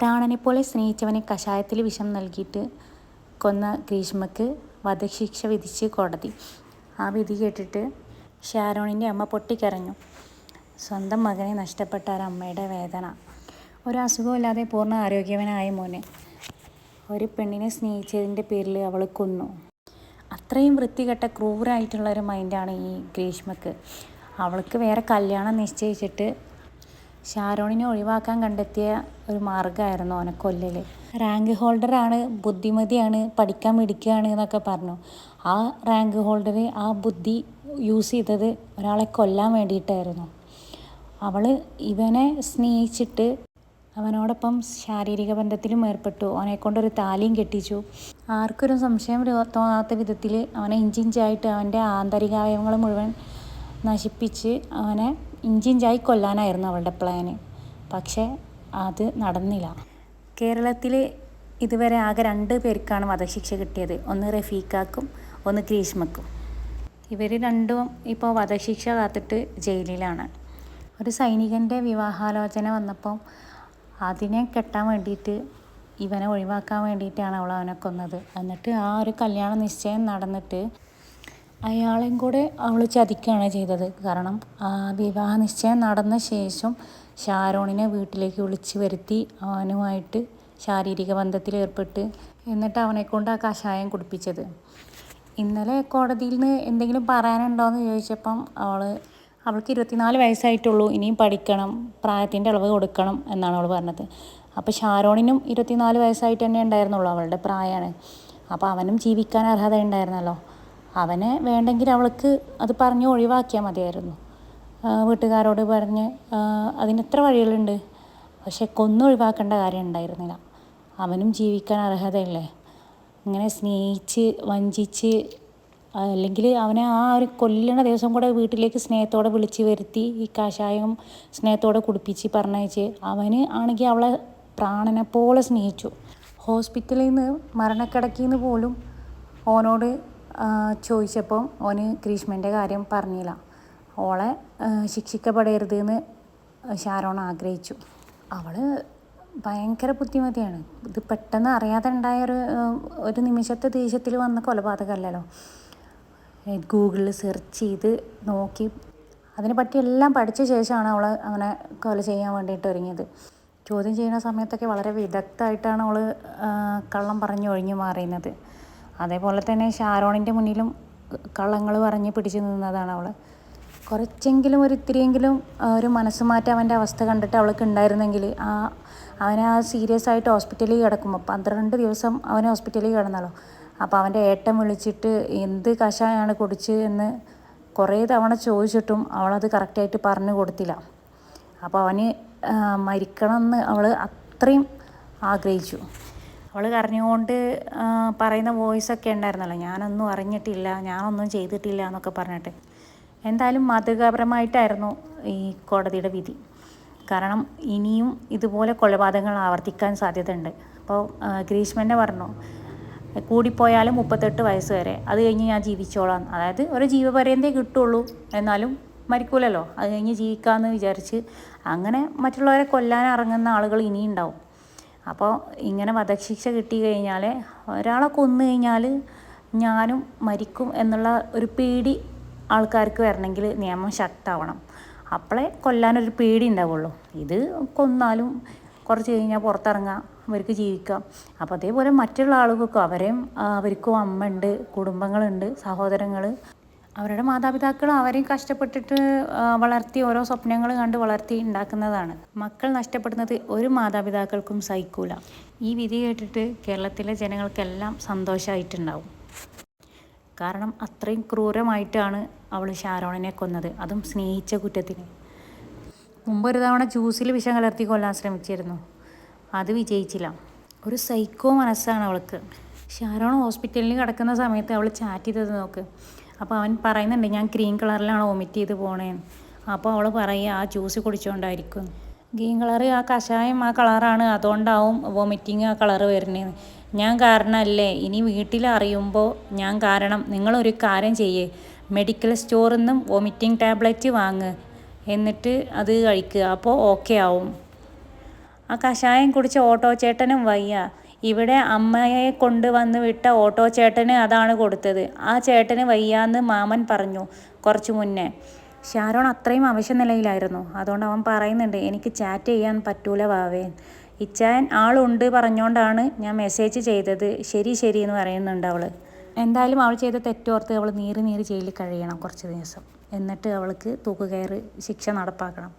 പ്രാണനെപ്പോലെ സ്നേഹിച്ചവനെ കഷായത്തിൽ വിഷം നൽകിയിട്ട് കൊന്ന ഗ്രീഷ്മക്ക് വധശിക്ഷ വിധിച്ച് കോടതി. ആ വിധി കേട്ടിട്ട് ഷാരോണിന്റെ അമ്മ പൊട്ടിക്കരഞ്ഞു. സ്വന്തം മകനെ നഷ്ടപ്പെട്ട ഒരമ്മയുടെ വേദന. ഒരു അസുഖമില്ലാതെ പൂർണ ആരോഗ്യവനായ മോനെ. ഒരു പെണ്ണിനെ സ്നേഹിച്ചതിന്റെ പേരിൽ അവൾ കൊന്നു. അത്രയും വൃത്തികെട്ട ക്രൂരായിട്ടുള്ള ഒരു മൈൻഡാണ് ഈ ഗ്രീഷ്മക്ക്. അവൾക്ക് വേറെ കല്യാണം നിശ്ചയിച്ചിട്ട് ഷാരോണിനെ ഒഴിവാക്കാൻ കണ്ടെത്തിയ ഒരു മാർഗമായിരുന്നു ഓനെ കൊല്ലൽ റാങ്ക് ഹോൾഡറാണ് ബുദ്ധിമതിയാണ് പഠിക്കാൻ മിടിക്കുകയാണ് എന്നൊക്കെ പറഞ്ഞു. ആ റാങ്ക് ഹോൾഡർ ആ ബുദ്ധി യൂസ് ചെയ്തത് ഒരാളെ കൊല്ലാൻ വേണ്ടിയിട്ടായിരുന്നു. അവൾ ഇവനെ സ്നേഹിച്ചിട്ട് അവനോടൊപ്പം ശാരീരിക ബന്ധത്തിലും ഏർപ്പെട്ടു. അവനെ കൊണ്ടൊരു താലിയും കെട്ടിച്ചു. ആർക്കൊരു സംശയം തോന്നാത്ത വിധത്തിൽ അവനെ ഇഞ്ചിഞ്ചായിട്ട് അവന്റെ ആന്തരികാവയവങ്ങൾ മുഴുവൻ നശിപ്പിച്ച് അവനെ ഇഞ്ചിഞ്ചായി കൊല്ലാനായിരുന്നു അവളുടെ പ്ലാന് പക്ഷേ അത് നടന്നില്ല. കേരളത്തിൽ ഇതുവരെ ആകെ രണ്ട് പേർക്കാണ് വധശിക്ഷ കിട്ടിയത്. ഒന്ന് റഫീഖാക്കും ഒന്ന് ഗ്രീഷ്മക്കും. ഇവർ രണ്ടും ഇപ്പോൾ വധശിക്ഷ കാത്തിട്ട് ജയിലിലാണ്. ഒരു സൈനികന്റെ വിവാഹാലോചന വന്നപ്പോൾ അതിനെ കെട്ടാൻ വേണ്ടിയിട്ട് ഇവനെ ഒഴിവാക്കാൻ വേണ്ടിയിട്ടാണ് അവൾ അവനെ കൊന്നത്. എന്നിട്ട് ആ ഒരു കല്യാണ നിശ്ചയം നടന്നിട്ട് അയാളെയും കൂടെ അവൾ ചതിക്കുകയാണ് ചെയ്തത്. കാരണം വിവാഹ നിശ്ചയം നടന്ന ശേഷം ഷാരോണിനെ വീട്ടിലേക്ക് വിളിച്ച് വരുത്തി അവനുമായിട്ട് ശാരീരിക ബന്ധത്തിൽ ഏർപ്പെട്ട് എന്നിട്ട് അവനെ കൊണ്ട് ആ കഷായം കുടിപ്പിച്ചത്. ഇന്നലെ കോടതിയിൽ നിന്ന് എന്തെങ്കിലും പറയാനുണ്ടോ എന്ന് ചോദിച്ചപ്പം അവൾ അവൾക്ക് ഇരുപത്തിനാല് വയസ്സായിട്ടുള്ളൂ ഇനിയും പഠിക്കണം പ്രായത്തിന്റെ അളവ് കൊടുക്കണം എന്നാണ് അവൾ പറഞ്ഞത്. അപ്പോൾ ഷാരോണിനും ഇരുപത്തിനാല് വയസ്സായിട്ട് തന്നെ ഉണ്ടായിരുന്നുള്ളൂ അവളുടെ പ്രായമാണ് അപ്പോൾ അവനും ജീവിക്കാൻ അർഹത ഉണ്ടായിരുന്നല്ലോ അവനെ വേണ്ടെങ്കിൽ അവൾക്ക് അത് പറഞ്ഞ് ഒഴിവാക്കിയാൽ മതിയായിരുന്നു. വീട്ടുകാരോട് പറഞ്ഞ് ആ, അതിന് എത്ര വഴികളുണ്ട്? പക്ഷെ കൊന്നൊഴിവാക്കേണ്ട കാര്യം ഉണ്ടായിരുന്നില്ല. അവനും ജീവിക്കാൻ അർഹതയല്ലേ? ഇങ്ങനെ സ്നേഹിച്ച് വഞ്ചിച്ച് അല്ലെങ്കിൽ അവനെ ആ ഒരു കൊല്ലണ ദിവസം കൂടെ വീട്ടിലേക്ക് സ്നേഹത്തോടെ വിളിച്ച് വരുത്തി ഈ കാഷായം സ്നേഹത്തോടെ കുടിപ്പിച്ച് പറഞ്ഞയച്ച് അവന് ആണെങ്കിൽ അവളെ പ്രാണനെ പോലെ സ്നേഹിച്ചു. ഹോസ്പിറ്റലിൽ നിന്ന് മരണക്കിടക്കിൽ നിന്ന് പോലും ഓനോട് ആ, ചോദിച്ചപ്പം ഓന് ഗ്രീഷ്മന്റെ കാര്യം പറഞ്ഞില്ല. ഓളെ ആ, ശിക്ഷിക്കപ്പെടരുത് എന്ന് ഷാരോൺ ആഗ്രഹിച്ചു. അവൾ ഭയങ്കര ബുദ്ധിമതിയാണ്. ഇത് പെട്ടെന്ന് അറിയാതെ ഉണ്ടായ ഒരു ഒരു നിമിഷത്തെ ദേഷ്യത്തിൽ വന്ന കൊലപാതകമല്ലല്ലോ ഗൂഗിളിൽ സെർച്ച് ചെയ്ത് നോക്കി. അതിനെപ്പറ്റി എല്ലാം പഠിച്ച ശേഷമാണ് അവൾ അവനെ കൊല ചെയ്യാൻ വേണ്ടിയിട്ട് ഒരുങ്ങിയത്. ചോദ്യം ചെയ്യുന്ന സമയത്തൊക്കെ വളരെ വിദഗ്ധമായിട്ടാണ് അവൾ കള്ളം പറഞ്ഞ് ഒഴിഞ്ഞു മാറിയുന്നത് അതേപോലെ തന്നെ ഷാരോണിന്റെ മുന്നിലും കള്ളങ്ങൾ പറഞ്ഞ് പിടിച്ചു നിന്നതാണ് അവൾ കുറച്ചെങ്കിലും ഒരു ഇത്തിരിയെങ്കിലും ഒരു മനസ്സ് മാറ്റം അവന്റെ അവസ്ഥ കണ്ടിട്ട് അവൾക്ക് ഉണ്ടായിരുന്നെങ്കിൽ ആ അവനെ ആ സീരിയസ് ആയിട്ട് ഹോസ്പിറ്റലിൽ കിടക്കുമ്പോൾ പന്ത്രണ്ട് ദിവസം അവൻ ഹോസ്പിറ്റലിൽ കിടന്നാലോ അപ്പോൾ അവന്റെ ഏട്ടൻ വിളിച്ചിട്ട് എന്ത് കഷായാണ് കുടിച്ച് എന്ന് കുറേ തവണ ചോദിച്ചിട്ടും അവളത് കറക്റ്റായിട്ട് പറഞ്ഞു കൊടുത്തില്ല. അപ്പോൾ അവന് മരിക്കണമെന്ന് അവൾ അത്രയും ആഗ്രഹിച്ചു. അവൾ കരഞ്ഞുകൊണ്ട് പറയുന്ന പറയുന്ന വോയിസൊക്കെ ഉണ്ടായിരുന്നല്ലോ. ഞാനൊന്നും അറിഞ്ഞിട്ടില്ല ഞാനൊന്നും ചെയ്തിട്ടില്ല എന്നൊക്കെ പറഞ്ഞിട്ട്. എന്തായാലും മാതൃകാപരമായിട്ടായിരുന്നു ഈ കോടതിയുടെ വിധി. കാരണം ഇനിയും ഇതുപോലെ കൊലപാതകങ്ങൾ ആവർത്തിക്കാൻ സാധ്യതയുണ്ട്. അപ്പോൾ ഗ്രീഷ്മന്നെ പറഞ്ഞു കൂടിപ്പോയാലും മുപ്പത്തെട്ട് വയസ്സ് വരെ. അത് കഴിഞ്ഞ് ഞാൻ ജീവിച്ചോളാം. അതായത് ഒരു ജീവപര്യന്തേ കിട്ടുള്ളൂ. എന്നാലും മരിക്കൂലല്ലോ. അത് കഴിഞ്ഞ് ജീവിക്കാമെന്ന് വിചാരിച്ച് അങ്ങനെ മറ്റുള്ളവരെ കൊല്ലാൻ ഇറങ്ങുന്ന ആളുകൾ ഇനിയും ഉണ്ടാവും. അപ്പോൾ ഇങ്ങനെ വധശിക്ഷ കിട്ടി കഴിഞ്ഞാൽ ഒരാളെ കൊന്നു കഴിഞ്ഞാൽ ഞാനും മരിക്കും എന്നുള്ള ഒരു പേടി ആൾക്കാർക്ക് വരണമെങ്കിൽ നിയമം ശക്തമാവണം. അപ്പോഴേ കൊല്ലാനൊരു പേടി ഉണ്ടാവുള്ളൂ. ഇത് കൊന്നാലും കുറച്ച് കഴിഞ്ഞാൽ പുറത്തിറങ്ങാം അവർക്ക് ജീവിക്കാം. അപ്പോൾ അതേപോലെ മറ്റുള്ള ആളുകൾക്കും അവരെയും അവർക്കും അവർക്കും അമ്മയുണ്ട് കുടുംബങ്ങളുണ്ട് സഹോദരങ്ങൾ അവരുടെ മാതാപിതാക്കൾ അവരെയും കഷ്ടപ്പെട്ടിട്ട് വളർത്തി ഓരോ സ്വപ്നങ്ങൾ കണ്ട് വളർത്തി ഉണ്ടാക്കുന്നതാണ്. മക്കൾ നഷ്ടപ്പെടുന്നത് ഒരു മാതാപിതാക്കൾക്കും സഹിക്കൂല. ഈ വിധി കേട്ടിട്ട് കേരളത്തിലെ ജനങ്ങൾക്കെല്ലാം സന്തോഷമായിട്ടുണ്ടാവും കാരണം അത്രയും ക്രൂരമായിട്ടാണ് അവൾ ഷാരോണിനെ കൊന്നത്. അതും സ്നേഹിച്ച കുറ്റത്തിന്. മുമ്പൊരു തവണ ജ്യൂസിൽ വിഷം കലർത്തി കൊല്ലാൻ ശ്രമിച്ചിരുന്നു. അത് വിജയിച്ചില്ല. ഒരു സൈക്കോ മനസ്സാണ് അവൾക്ക്. ഷാരോൺ ഹോസ്പിറ്റലിൽ കിടക്കുന്ന സമയത്ത് അവൾ ചാറ്റ് ചെയ്തത് നോക്ക്. അപ്പോൾ അവൻ പറയുന്നുണ്ട് ഞാൻ ഗ്രീൻ കളറിലാണ് വൊമിറ്റ് ചെയ്ത് പോണേന്ന് അപ്പോൾ അവൾ പറയുക ആ ജ്യൂസ് കുടിച്ചുകൊണ്ടായിരിക്കും ഗ്രീൻ കളറ് ആ കഷായം ആ കളറാണ് അതുകൊണ്ടാവും വോമിറ്റിങ് ആ കളറ് വരുന്നത് ഞാൻ കാരണമല്ലേ ഇനി വീട്ടിൽ അറിയുമ്പോൾ ഞാൻ കാരണം നിങ്ങളൊരു കാര്യം ചെയ്യേ. മെഡിക്കൽ സ്റ്റോറിൽ നിന്നും വോമിറ്റിംഗ് ടാബ്ലറ്റ് വാങ്ങ്. എന്നിട്ട് അത് കഴിക്കുക അപ്പോൾ ഓക്കെ ആവും. ആ കഷായം കുടിച്ച ഓട്ടോ ചേട്ടനും വയ്യ. ഇവിടെ അമ്മയെ കൊണ്ടുവന്ന് വിട്ട ഓട്ടോ ചേട്ടന് അതാണ് കൊടുത്തത്. ആ ചേട്ടന് വയ്യാന്ന് മാമൻ പറഞ്ഞു കുറച്ച് മുന്നേ. ഷാരോൺ അത്രയും അവശ്യ നിലയിലായിരുന്നു. അതുകൊണ്ട് അവൻ പറയുന്നുണ്ട് എനിക്ക് ചാറ്റ് ചെയ്യാൻ പറ്റൂല വാവേ. ഇച്ചാൻ ആളുണ്ട് പറഞ്ഞുകൊണ്ടാണ് ഞാൻ മെസ്സേജ് ചെയ്തത്. ശരി ശരി എന്ന് പറയുന്നുണ്ട് അവൾ എന്തായാലും അവൾ ചെയ്ത തെറ്റോർത്ത് അവൾ നീറി നീറി ജയിലിൽ കഴിയണം കുറച്ച് ദിവസം. എന്നിട്ട് അവൾക്ക് തൂക്കുകയറ് ശിക്ഷ നടപ്പാക്കണം.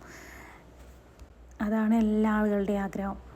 അതാണ് എല്ലാ ആളുകളുടെയും ആഗ്രഹം.